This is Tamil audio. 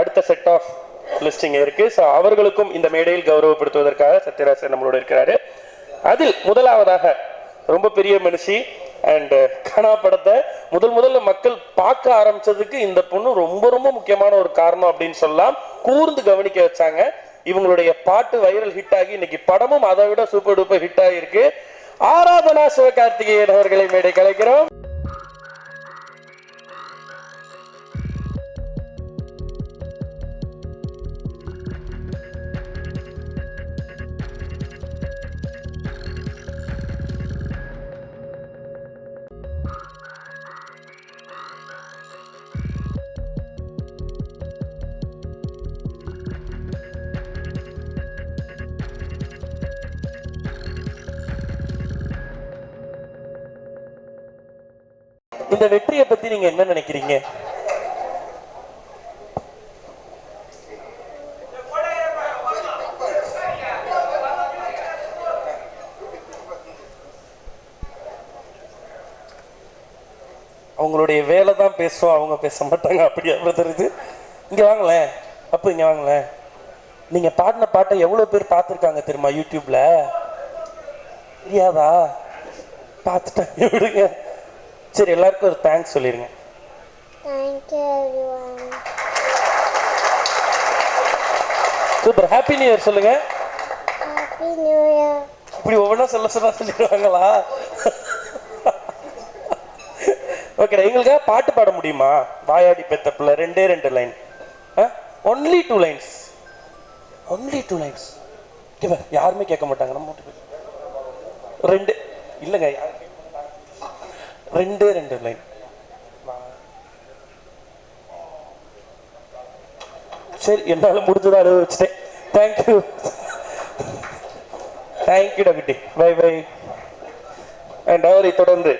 அடுத்த செட் ஆஃப் லிஸ்டிங் இருக்கு? ஸோ அவர்களுக்கும் இந்த மேடையில் கௌரவப்படுத்துவதற்காக சத்யராஜ் நம்மளோட இருக்கிறாரு. அதில் முதலாவதாக ரொம்ப பெரிய மனுஷி அண்ட் uh, கனா படத்தை முதல் முதல்ல மக்கள் பார்க்க ஆரம்பிச்சதுக்கு இந்த பொண்ணு ரொம்ப ரொம்ப முக்கியமான ஒரு காரணம் அப்படின்னு சொல்லலாம். கூர்ந்து கவனிக்க வச்சாங்க. இவங்களுடைய பாட்டு வைரல் ஹிட் ஆகி இன்னைக்கு படமும் அதை விட சூப்பர் டூப்பர் ஹிட் ஆகியிருக்கு ஆராதனா சிவகார்த்திகேயன் அவர்களை மேடை கலைக்கிறோம் இந்த வெற்றியை பத்தி நீங்க என்ன நினைக்கிறீங்க? அவங்களுடைய வேலை தான் பேசுவோம் அவங்க பேச மாட்டாங்க. அப்படியா பிரதர் இது? இங்கே வாங்களேன். அப்போ இங்கே வாங்களேன். நீங்கள் பாடின பாட்டை எவ்வளோ பேர் பார்த்துருக்காங்க தெரியுமா யூடியூப்ல? தெரியாதா? பார்த்துட்டாங்க விடுங்க. சரி எல்லாருக்கும் ஒரு thanks everyone. Super happy new year சொல்லுங்க. இப்படி ஒவ்வொன்றா சொல்ல சொன்னா சொல்லிடுவாங்களா? ஓகேடா எங்களுக்காக பாட்டு பாட முடியுமா? வாயாடி பெத்த பிள்ளை ரெண்டே ரெண்டு line only two lines only two lines யாருமே கேட்க மாட்டாங்க. நம்ம. ரெண்டு இல்லைங்க. ரெண்டே ரெண்டு லைன் சரி என்னால் முடிஞ்சதை அனுபவிச்சிட்டேன் தேங்க்யூ தேங்க்யூ டாக்டி பை பை அண்ட் அவரை தொடர்ந்து